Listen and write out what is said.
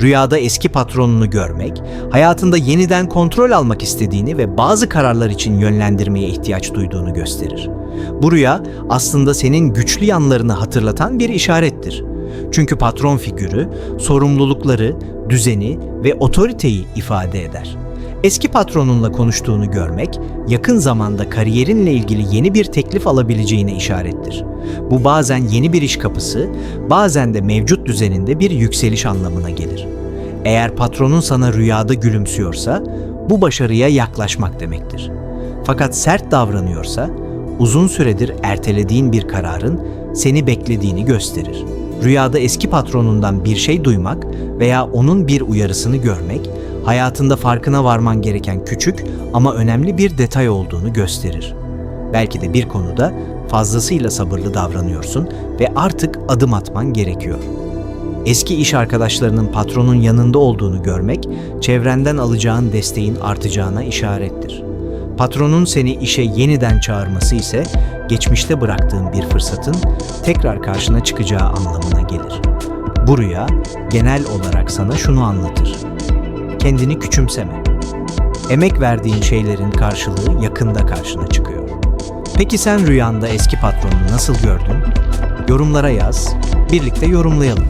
Rüyada eski patronunu görmek, hayatında yeniden kontrol almak istediğini ve bazı kararlar için yönlendirmeye ihtiyaç duyduğunu gösterir. Bu rüya aslında senin güçlü yanlarını hatırlatan bir işarettir. Çünkü patron figürü sorumlulukları, düzeni ve otoriteyi ifade eder. Eski patronunla konuştuğunu görmek, yakın zamanda kariyerinle ilgili yeni bir teklif alabileceğine işarettir. Bu bazen yeni bir iş kapısı, bazen de mevcut düzeninde bir yükseliş anlamına gelir. Eğer patronun sana rüyada gülümsüyorsa, bu başarıya yaklaşmak demektir. Fakat sert davranıyorsa, uzun süredir ertelediğin bir kararın seni beklediğini gösterir. Rüyada eski patronundan bir şey duymak veya onun bir uyarısını görmek, hayatında farkına varman gereken küçük ama önemli bir detay olduğunu gösterir. Belki de bir konuda fazlasıyla sabırlı davranıyorsun ve artık adım atman gerekiyor. Eski iş arkadaşlarının patronun yanında olduğunu görmek, çevrenden alacağın desteğin artacağına işarettir. Patronun seni işe yeniden çağırması ise geçmişte bıraktığın bir fırsatın tekrar karşına çıkacağı anlamına gelir. Bu rüya genel olarak sana şunu anlatır. Kendini küçümseme. Emek verdiğin şeylerin karşılığı yakında karşına çıkıyor. Peki sen rüyanda eski patronunu nasıl gördün? Yorumlara yaz, birlikte yorumlayalım.